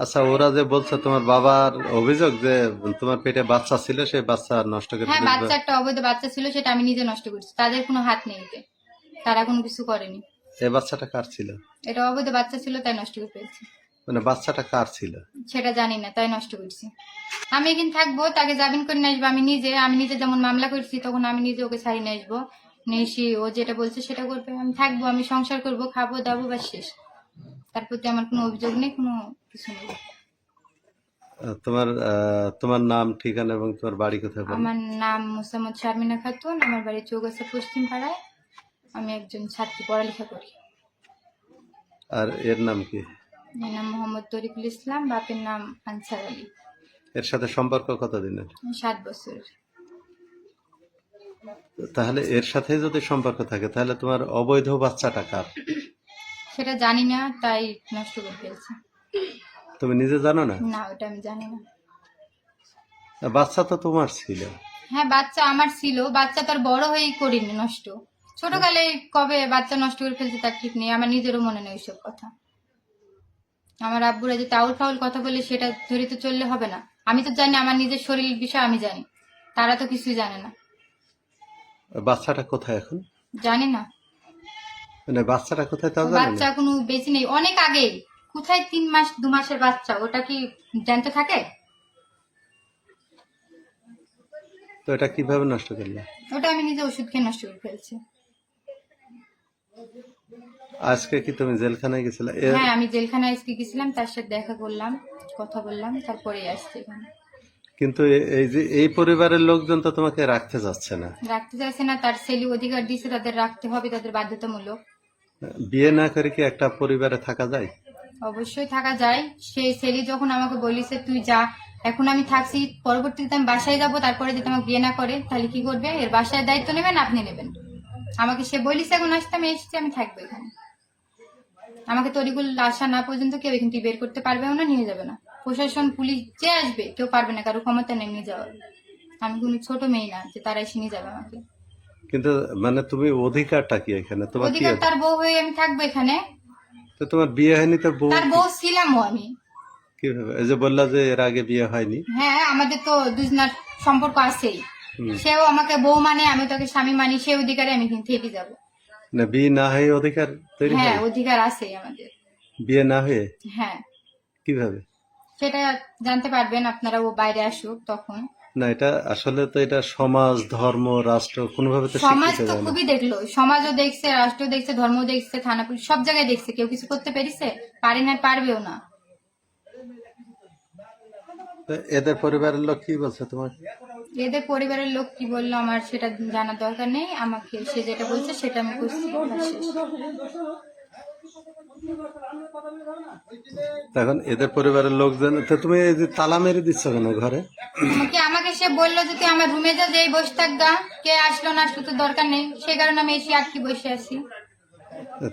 আচ্ছা ওরা যে বলছে তোমার বাবার অভিযোগ যে তোমার পেটে বাচ্চা ছিল সেই বাচ্চা নষ্ট করে হ্যাঁ। বাচ্চা একটা অবৈধ বাচ্চা ছিল সেটা আমি নিজে নষ্ট করছি। তাদের কোনো হাত নেই এতে। তারা কোনো কিছু করেনি। এই বাচ্চাটা কার ছিল? এটা অবৈধ বাচ্চা ছিল তাই নষ্ট করে ফেলছি। মানে বাচ্চাটা কার ছিল? সেটা জানি না তাই নষ্ট করছি। আমি এখানে থাকব তাকে জামিন করে নিয়ে আসব আমি নিজে। আমি নিজে যেমন মামলা করছি তখন আমি নিজে ওকে ছাড়িয়ে নিয়ে আসব। নিয়ে এসে ও যেটা বলছে সেটা করবে। আমি থাকব আমি সংসার করব খাব দাবো বা শেষ। তার প্রতি আমার কোনো অভিযোগ নেই কোনো কিছু নেই। তোমার তোমার নাম ঠিকানা এবং তোমার বাড়ি কোথায় আমার নাম মোসাম্মদ শারমিনা খাতুন আমার বাড়ি চৌগাছা পশ্চিম পাড়ায় আমি একজন ছাত্রী পড়ালেখা করি। আর এর নাম কি? এর নাম মোহাম্মদ তরিকুল ইসলাম বাপের নাম আনসার আলী। এর সাথে সম্পর্ক কতদিনের? সাত বছর। তাহলে এর সাথে যদি সম্পর্ক থাকে তাহলে তোমার অবৈধ বাচ্চাটা কার? সেটা জানি না তাই নষ্ট করে ফেলছি তুমি নিজে জানো না? না ওটা আমি জানি না। বাচ্চা তো তোমার ছিল। হ্যাঁ বাচ্চা আমার ছিল। বাচ্চা তার বড় হয়েই করিনি নষ্ট। ছোটকালে কবে বাচ্চা নষ্ট করে ফেলছে তার ঠিক নেই আমার নিজেরও মনে নেই ওইসব কথা। আমার আব্বুরা যে তাউল ফাউল কথা বলে সেটা ধরে তো চললে হবে না। আমি তো জানি আমার নিজের শরীর বিষয় আমি জানি। তারা তো কিছুই জানে না। বাচ্চাটা কোথায় এখন? জানি না। মানে বাচ্চাটা কোথায় তাও জানে বাচ্চা কোনো বেশি নেই। অনেক আগেই কোথায় তিন মাস দু মাসের বাচ্চা? ওটা কি জ্যান্ত থাকে? তো এটা কীভাবে নষ্ট করলে? ওটা আমি নিজে ওষুধ খেয়ে নষ্ট করে ফেলছি। আজকে কি তুমি জেলখানায় গেছিলে? হ্যাঁ আমি জেলখানায় আজকে গেছিলাম তার সাথে দেখা করলাম কথা বললাম তারপরে আসছি এখানে। কিন্তু এই যে এই পরিবারের লোকজন তো তোমাকে রাখতে যাচ্ছে না। রাখতে চাইছে না তার সেলি অধিকার দিয়েছে তাদের রাখতে হবে তাদের বাধ্যতামূলক। বিয়ে না করে কি একটা পরিবারে থাকা যায়? অবশ্যই থাকা যায়। সেই ছেলে যখন আমাকে বলিছে, তুই যা, এখন আমি থাকছি, পরবর্তীতে আমি বাসায় যাব, তারপরে যদি আমাকে বিয়ে না করে, তাহলে কি করবে? এর বাসায় দায়িত্ব নেবেন, আপনি নেবেন। আমাকে সে বলিছে, এখন আসতে আমি এসেছি, আমি থাকব এখানে। আমাকে তরিগুল আসা না পর্যন্ত কেউ এখান থেকে বের করতে পারবেও না, নিয়ে যাবে না। প্রশাসন, পুলিশ যে আসবে, কেউ পারবে না, কারও ক্ষমতা নেই, নিয়ে যাওয়ার। আমি কোনো ছোট মেয়ে না যে তারা এসে নিয়ে যাবে আমাকে। কিন্তু মানে তুমি অধিকারটা কি এখানে? তোমার কি অধিকার তার বউ হয়ে আমি থাকব এখানে। তো তোমার বিয়ে হয়নি তো বউ তার বউ ছিলামও আমি। কীভাবে এই যে বললা যে এর আগে বিয়ে হয়নি? হ্যাঁ আমাদের তো দুজনার সম্পর্ক আছেই। সেও আমাকে বউ মানে আমি তাকে স্বামী মানি সে অধিকারে আমি কিন্তু থেকে যাব। না বিয়ে না হয়ে অধিকার তৈরি হ্যাঁ অধিকার আছে আমাদের। বিয়ে না হয়ে? হ্যাঁ। কীভাবে? সেটা জানতে পারবেন আপনারা ও বাইরে আসুক তখন। না এটা আসলে তো এটা সমাজ ধর্ম রাষ্ট্র কোনোভাবে তো সমাজ তো খুবই দেখল। সমাজও দেখছে রাষ্ট্র দেখছে ধর্ম দেখছে থানা পুলিশ সব জায়গায় দেখছে। কেউ কিছু করতে পেরেছে? পারে না পারবেও না। এদের পরিবারের লোক কি বলছে তোমার? এদের পরিবারের লোক কি বলল আমার সেটা জানার দরকার নেই। আমাকে সে যেটা বলছে সেটা আমি করছি। এখন এদের পরিবারের লোকজন তো তুমি এই যে তালা মেরে দিচ্ছ কেন ঘরে? আমাকে আমাকে সে বলল যে তুই আমার রুমে যা যেই বসে থাক গা। কে আসলো না আসলো তো দরকার নেই। সে কারণে আমি এসে আটকে বসে আছি।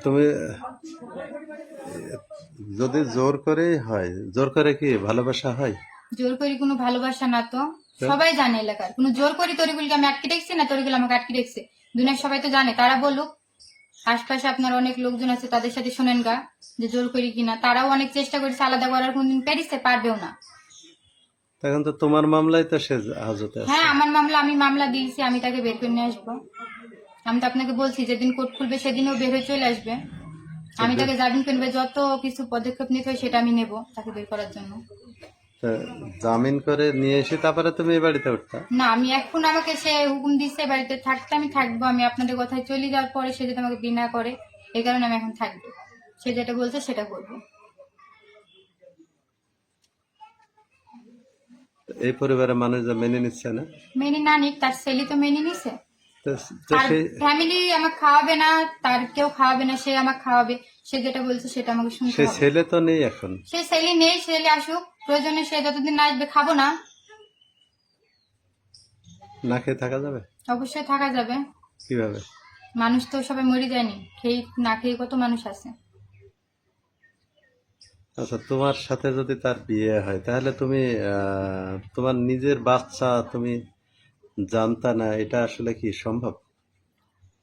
তুমি যদি জোর করে হয় জোর করে কি ভালোবাসা হয়? জোর করি কোনো ভালোবাসা না তো। সবাই জানে এলাকার। কোনো জোর করি তরিগুলকে আমি আটকে রেখেছি না তরিগুল আমাকে আটকে রেখেছে? দুনিয়ার সবাই তো জানে তারা বলুক। আশপাশে আপনার অনেক লোকজন আছে তাদের সাথে শোনেন গা যে জোর করি কিনা। তারাও অনেক চেষ্টা করেছে আলাদা করার কোনদিন পেরেছে পারবেও না। তখন তো তোমার মামলায় তো সে হাজতে আছে। হ্যাঁ আমার মামলা আমি মামলা দিয়েছি আমি তাকে বের করে নিয়ে আসব। আমি তো আপনাকে বলছি যেদিন কোর্ট খুলবে সেদিনও বের হয়ে চলে আসবে। আমি তাকে জামিন করবে যত কিছু পদক্ষেপ নিতে হয় সেটা আমি নেব তাকে বের করার জন্য। জামিন করে নিয়ে এসে তারপরে তুমি এই বাড়িতে উঠতা? না আমি এখন আমাকে সে হুকুম দিচ্ছে বাড়িতে থাকতে আমি থাকব আমি আপনাদের কথায় চলে যাওয়ার পরে সে যদি আমাকে বিনা করে এই কারণে আমি এখন থাকব। সে যেটা বলছে সেটা করব। এই পরিবারের মানুষ যা মেনে নিচ্ছে না? মেনে না নিক তার ছেলে তো মেনে নিছে। ফ্যামিলি আমাকে খাওয়াবে না তার কেউ খাওয়াবে না সে আমাকে খাওয়াবে। সে যেটা বলছে সেটা আমাকে শুনতে হবে। ছেলে তো নেই এখন? সে ছেলে নেই ছেলে আসুক। প্রয়োজনে সে যতদিন না আসবে খাব না। না খেয়ে থাকা যাবে? অবশ্যই থাকা যাবে। কীভাবে? মানুষ তো সবাই মরে যায়নি। খেয়ে না খেয়ে কত মানুষ আছে। আচ্ছা তোমার সাথে যদি তার বিয়ে হয় তাহলে তুমি তোমার নিজের বাচ্চা তুমি জানতা না এটা আসলে কি সম্ভব?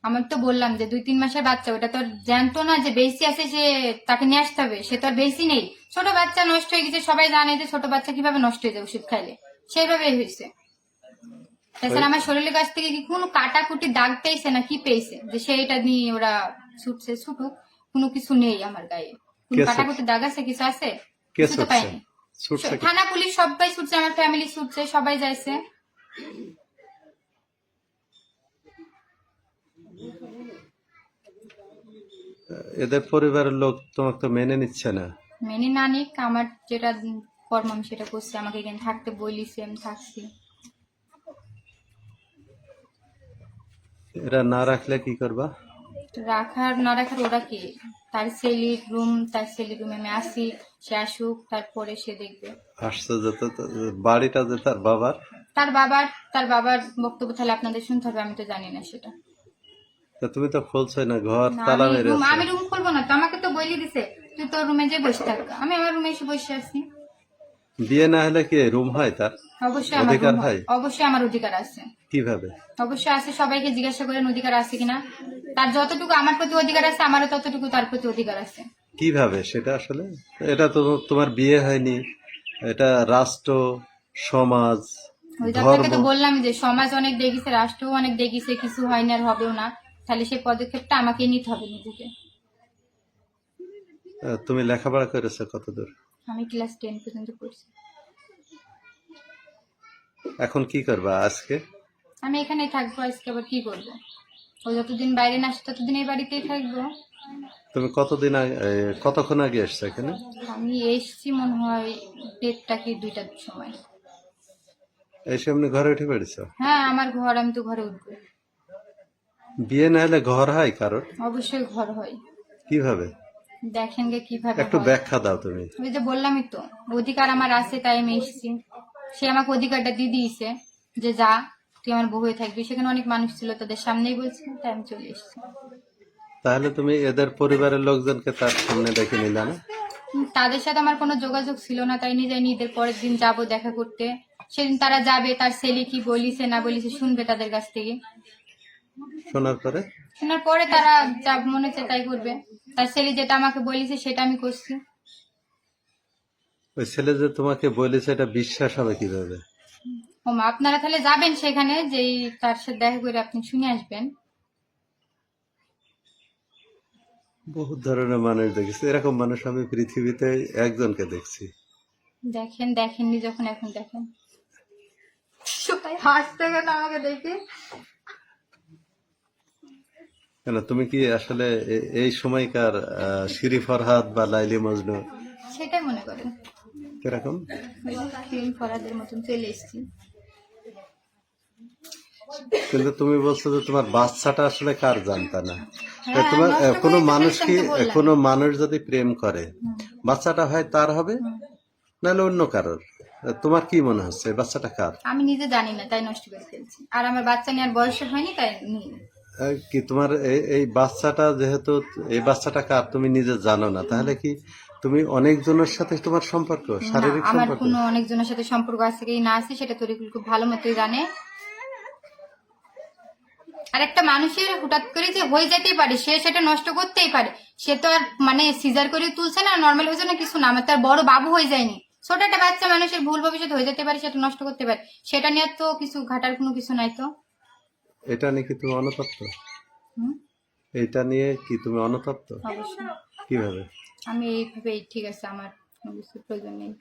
আমার তো বললাম যে দুই তিন মাসের বাচ্চা ওটা তো জানতো না যে বেশি আছে সে তাকে নিয়ে আসতে হবে। সে তো আর বেশি নেই। ছোট বাচ্চা নষ্ট হয়ে গেছে সবাই জানে যে ছোট বাচ্চা কীভাবে নষ্ট হয়ে যায় ওষুধ খাইলে। সেইভাবেই হয়েছে। তাছাড়া আমার শরীরের কাছ থেকে কি কোনো কাটাকুটি দাগ পেয়েছে না কি পেয়েছে? যে সেইটা নিয়ে ওরা ছুটছে ছুটুক কোনো কিছু নেই আমার গায়ে। কাটাকুটি দাগ আছে কিছু আছে? কিছু তো পাইনি। থানা পুলিশ সবাই ছুটছে আমার ফ্যামিলি ছুটছে সবাই যাইছে। এদের পরিবারের লোক তোমাকে তো মেনে নিচ্ছে না। মেনে না নিক আমার যেটা কর্ম আমি সেটা করছি। আমাকে এখানে থাকতে বলিছে আমি থাকছি। এরা না রাখলে কি করবা? রাখার না রাখার ওরা কি? তার সেলির রুম তার সেলির রুমে আমি আসি সে আসুক তারপরে সে দেখবে। আসছে যে তো তো- বাড়িটা যে তার বাবার? তার বাবার তার বাবার বক্তব্য তাহলে আপনাদের শুনতে হবে আমি তো জানি না সেটা। তা তুমি তো খুলছোই না ঘর তালা মেরে আমি রুম খুলবো না তো আমাকে তো বলি দিছে। তুই তোর রুমে যে বসে থাক। আমি আমার রুমে এসে বসে আছি। বিয়ে না হলে কি রুম হয় তার? অবশ্যই আমার অধিকার হয়। অবশ্যই আমার অধিকার আছে। কীভাবে? অবশ্যই আছে সবাইকে জিজ্ঞাসা করেন অধিকার আছে কিনা। তার যতটুকু আমার প্রতি অধিকার আছে আমারও ততটুকু তার প্রতি অধিকার আছে। কীভাবে সেটা আসলে? এটা তো তোমার বিয়ে হয়নি। এটা রাষ্ট্র সমাজ আপনাকে তো বললাম যে সমাজ অনেক দেখিছে রাষ্ট্রও অনেক দেখিছে কিছু হয়নি আর হবেও না। তাহলে সেই পদক্ষেপটা আমাকে নিতে হবে নিজেকে। তুমি লেখাপড়া করেছ কতদূর? আমি ক্লাস টেন পর্যন্ত পড়ছি। এখন কি করবা আজকে? আমি এখানেই থাকব আজকে আবার কি করব? ও যতদিন বাইরে না আসে ততদিন এই বাড়িতেই থাকব। তুমি কতদিন আগে কতক্ষণ আগে এসছো এখানে? আমি এসছি মনে হয় দেড়টা কি দুইটার সময়। এসে এমনি ঘরে উঠে পেরেছ হ্যাঁ আমার ঘর আমি তো ঘরে উঠবো। বিয়ে না হলে ঘর হয় কারোর? অবশ্যই ঘর হয়। কীভাবে? দেখেন গে কীভাবে একটু ব্যাখ্যা দাও তুমি। ওই যে বললামই তো অধিকার আমার আছে তাই আমি এসেছি। সে আমাকে অধিকারটা দিয়ে দিয়েছে যে যা তুই আমার বউ হয়ে থাকবি। সেখানে অনেক মানুষ ছিল তাদের সামনেই বলছি তাই আমি চলে এসেছি। তাহলে তুমি এদের পরিবারের লোকজনকে তার সামনে ডেকে নিলে না? তাদের সাথে আমার কোনো যোগাযোগ ছিল না তাই নিয়ে যাইনি ঈদের পরের দিন যাব দেখা করতে। সেদিন তারা যাবে তার ছেলে কি বলিছে না বলিছে শুনবে তাদের কাছ থেকে। শোনার পরে? শোনার পরে তারা যা মনে হচ্ছে তাই করবে। তার ছেলে যেটা আমাকে বলেছে সেটা আমি করছি। ওই ছেলে যে তোমাকে বলেছে এটা বিশ্বাস হবে কীভাবে? ও মা আপনারা তাহলে যাবেন সেখানে যেই তার সাথে দেখা করে আপনি শুনে আসবেন। বহু ধরনের মানুষ দেখেছি। এরকম মানুষ আমি পৃথিবীতে একজনকে দেখছি। দেখেন দেখেননি যখন এখন দেখেন। সবাই হাসতে গেল আমাকে দেখে? কেন তুমি কি আসলে এই সময়কার শিরি ফরহাদ বা লাইলি মজনু? সেটাই মনে করেন কীরকম? ফিল্ম ফরাদের মতন চলে এসেছি। কিন্তু তুমি বলছো যে তোমার বাচ্চাটা আসলে কার জানতা না? হ্যাঁ, তোমার কোনো মানুষ কি। কোনো মানুষ যদি প্রেম করে বাচ্চাটা হয় তার হবে? নাহলে অন্য কারোর? তোমার কি মনে হচ্ছে বাচ্চাটা কার? আমি নিজে জানি না তাই নষ্ট করে ফেলছি। আর আমার বাচ্চা নেওয়ার বয়স হয়নি তাই আহ, কি তোমার এই- বাচ্চাটা যেহেতু এই বাচ্চাটা কার তুমি নিজে জানো না তাহলে কি তুমি অনেকজনের সাথে তোমার সম্পর্ক শারীরিক আমার সম্পর্ক? কোনো অনেকজনের সাথে সম্পর্ক আছে কি না আছে সেটা তরিকুল খুব ভালো মতোই জানে। আর একটা মানুষের হঠাৎ করে যে হয়ে যেতেই পারে সে সেটা নষ্ট করতেই পারে। সে তো আর মানে সিজার করে তুলছে না নর্মাল হয়েছে না কিছু না আমার তার বড় বাবু হয়ে যায়নি। ছোট একটা বাচ্চা মানুষের ভুল ভবিষ্যৎ হয়ে যেতে পারে সেটা নষ্ট করতে পারে। সেটা নিয়ে তো কিছু ঘাটার কোনো কিছু নাই তো। এটা নিয়ে কি তুমি অনুতপ্ত? এটা নিয়ে কি তুমি অনুতপ্ত? কীভাবে? আমি এইভাবেই ঠিক আছে আমার কোনো কিছু প্রয়োজন নেই।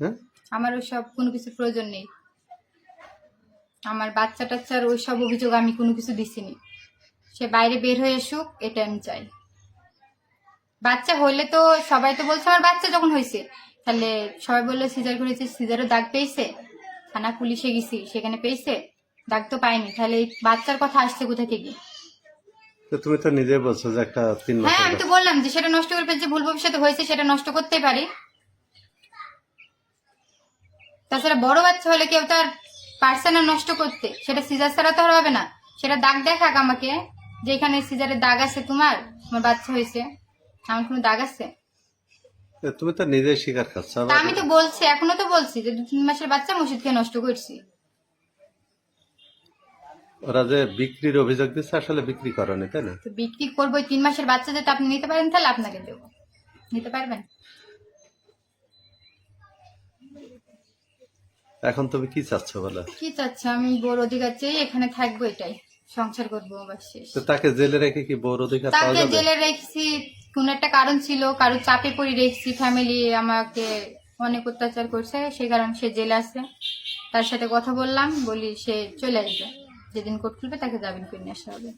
হ্যাঁ? আমার ওসব কোনো কিছু প্রয়োজন নেই। আমার বাচ্চা টাচ্চার ওই সব অভিযোগ আমি কোনো কিছু দিছিনি সে বাইরে বের হয়ে এসুক এটা আমি চাই। বাচ্চা হলে তো সবাই তো বলছে আমার বাচ্চা যখন হয়েছে। তাহলে সবাই বলল সিজার করেছে সিজারও দাগ পেয়েছে। থানা পুলিশে গেছি সেখানে পেয়েছে। দাগ তো পাইনি তাহলে এই বাচ্চার কথা আসছে কোথা থেকে? তো তুমি তো নিজে বলছো যে একটা তিন হ্যাঁ আমি তো বললাম যে সেটা নষ্ট করে ফেলছে ভুল ভবিষ্যতে হয়েছে সেটা নষ্ট করতেই পারি। তাছাড়া বড় বাচ্চা হলে কেউ তার পার্সোনাল নষ্ট করতে। সেটা সিজার ছাড়া তো আর হবে না। সেটা দাগ দেখাক আমাকে যে এখানে সিজারের দাগ আছে তোমার আমার বাচ্চা হয়েছে। আমার কোনো দাগ আছে? তুমি তো নিজে স্বীকার করছ আমি তো বলছি এখনও তো বলছি যে দু তিন মাসের বাচ্চা মসজিদ খেয়ে নষ্ট করছি। ওরা যে বিক্রির অভিযোগ দিচ্ছে আসলে বিক্রি করেনি তাই না? বিক্রি করব তিন মাসের বাচ্চা যেটা আপনি নিতে পারেন তাহলে আপনাকে দেবো। নিতে পারবেন? এখন তুমি কি চাচ্ছ বলো? কি চাচ্ছ? আমি বোর অধিকার চেয়ে এখানে থাকব এটাই। সংসার করব আবার শেষ। তো তাকে জেলে রেখে কি বোর অধিকার তাকে জেলে রেখেছি কোন একটা কারণ ছিল কারও চাপে পড়ে রেখেছি ফ্যামিলি আমাকে অনেক অত্যাচার করছে সেই কারণে সে জেলে আছে। তার সাথে কথা বললাম বলি সে চলে আসবে। যেদিন কোর্ট খুলবে তাকে জামিন করে নিয়ে আসা হবে।